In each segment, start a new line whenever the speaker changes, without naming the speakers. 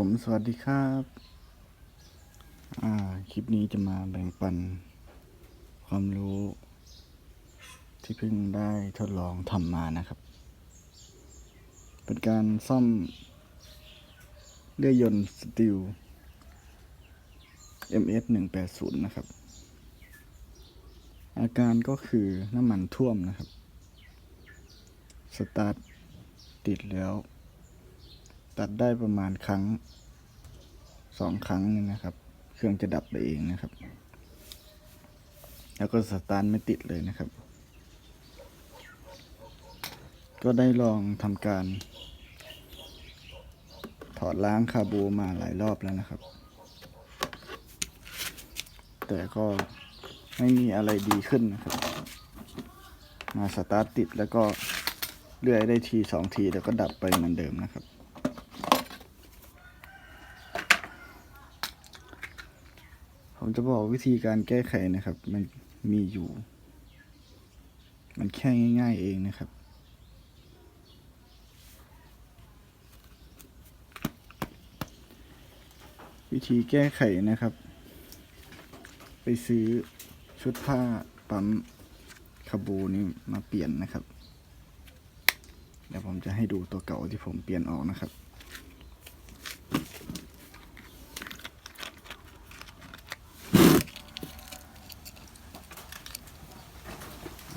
ผมสวัสดีครับคลิปนี้จะมาแบ่งปัน ความรู้ ที่เพิ่งได้ทดลองทำมานะครับ เป็นการซ่อมเลื่อยยนต์สตีล MS 180นะครับ อาการก็คือน้ำมันท่วมนะครับ สตาร์ทติดแล้ว ตัดได้ประมาณครั้งสองครั้งนึงนะครับ เครื่องจะดับไปเองนะครับ แล้วก็สตาร์ทไม่ติดเลยนะครับ ก็ได้ลองทำการ ถอดล้างคาบูมาหลายรอบแล้วนะครับ แต่ก็ไม่มีอะไรดีขึ้นนะครับ มาสตาร์ทติดแล้วก็เลื่อยได้ทีสองทีแล้วก็ดับไปเหมือนเดิมนะครับ ผมจะบอกวิธีการแก้ไขนะครับ มันมีอยู่ มันแค่ง่าย ๆ เองนะครับ วิธีแก้ไขนะครับ ไปซื้อชุดผ้าปั๊มคาบูนี่มาเปลี่ยนนะครับ เดี๋ยวผมจะให้ดูตัวเก่าที่ผมเปลี่ยนออกนะครับ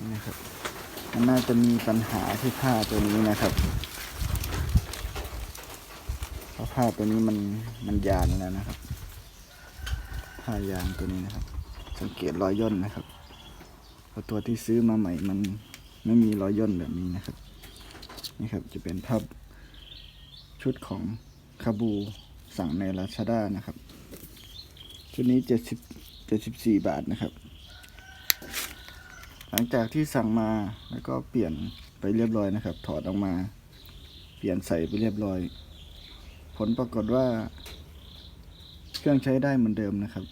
นี่นะครับ มันน่าจะมีปัญหาที่ผ้าตัวนี้นะครับเพราะผ้าตัวนี้มันมันยานแล้วนะครับ ผ้ายางตัวนี้นะครับ สังเกตรอยย่นนะครับเพราะตัวที่ซื้อมาใหม่มันไม่มีรอยย่นแบบนี้นะครับ นี่ครับจะเป็นภาพชุดของคาบูสั่งในลาชาด้านะครับ ชุดนี้เจ็ดสิบเจ็ดสิบสี่บาทนะครับ ลังจากที่สั่งมาแล้วก็เปลี่ยนไปเรียบร้อยนะครับ ถอดออกมา เปลี่ยนใส่ไปเรียบร้อย ผลปรากฏว่า เครื่องใช้ได้เหมือนเดิมนะครับ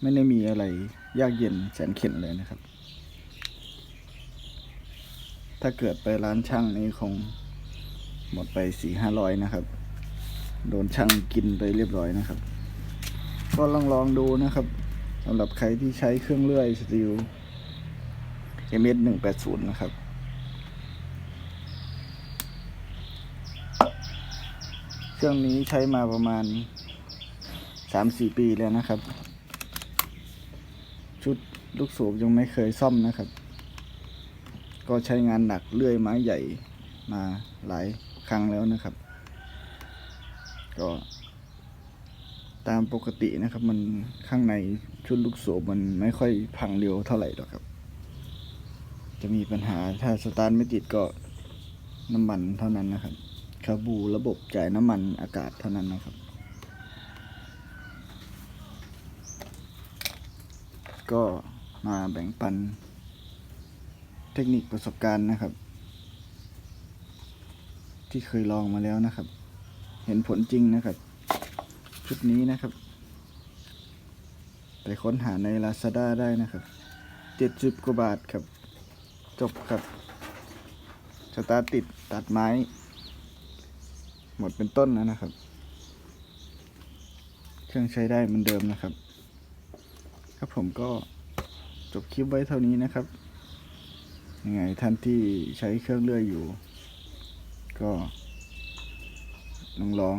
ไม่ได้มีอะไรยากเย็นแสนเข็ญเลยนะครับ ถ้าเกิดไปร้านช่างนี่คงหมดไปสี่ห้าร้อยนะครับ โดนช่างกินไปเรียบร้อยนะครับ ก็ลองลองดูนะครับสำหรับใครที่ใช้เครื่องเลื่อยสตีล MS หนึ่งแปดศูนย์นะครับ เครื่องนี้ใช้มาประมาณสามสี่ปีแล้วนะครับ ชุดลูกสูบยังไม่เคยซ่อมนะครับ ก็ใช้งานหนักเลื่อยไม้ใหญ่มาหลายครั้งแล้วนะครับ ก็ตามปกตินะครับ มันข้างในชุดลูกสูบมันไม่ค่อยพังเร็วเท่าไหร่หรอกครับ จะมีปัญหาถ้าสตาร์ทไม่ติดก็น้ำมันเท่านั้นนะครับคาบูระบบจ่ายน้ำมันอากาศเท่านั้นนะครับ ก็มาแบ่งปันเทคนิคประสบการณ์นะครับ ที่เคยลองมาแล้วนะครับ เห็นผลจริงนะครับ ชุดนี้นะครับ ไปค้นหาใน Lazada ได้นะครับเจ็ดสิบกว่าบาทครับ จบครับสตาร์ติดตัดไม้ หมดเป็นต้นแล้วนะครับ เครื่องใช้ได้เหมือนเดิมนะครับ ครับผมก็จบคลิปไว้เท่านี้นะครับยังไงท่านที่ใช้เครื่องเลื่อยอยู่ ก็ลองลอง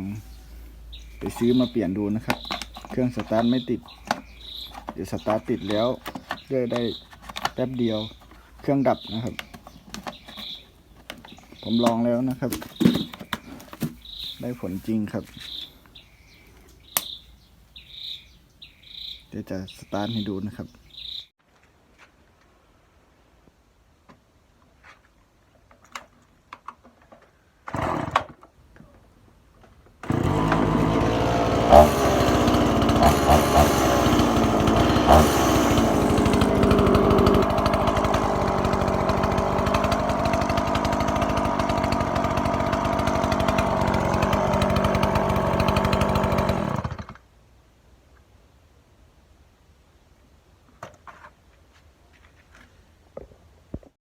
ไปซื้อมาเปลี่ยนดูนะครับ เครื่องสตาร์ทไม่ติด เดี๋ยวสตาร์ทติดแล้วเลื่อยได้แป๊บเดียว เครื่องดับนะครับ ผมลองแล้วนะครับ ได้ผลจริงครับ เดี๋ยวจะสตาร์ทให้ดูนะครับ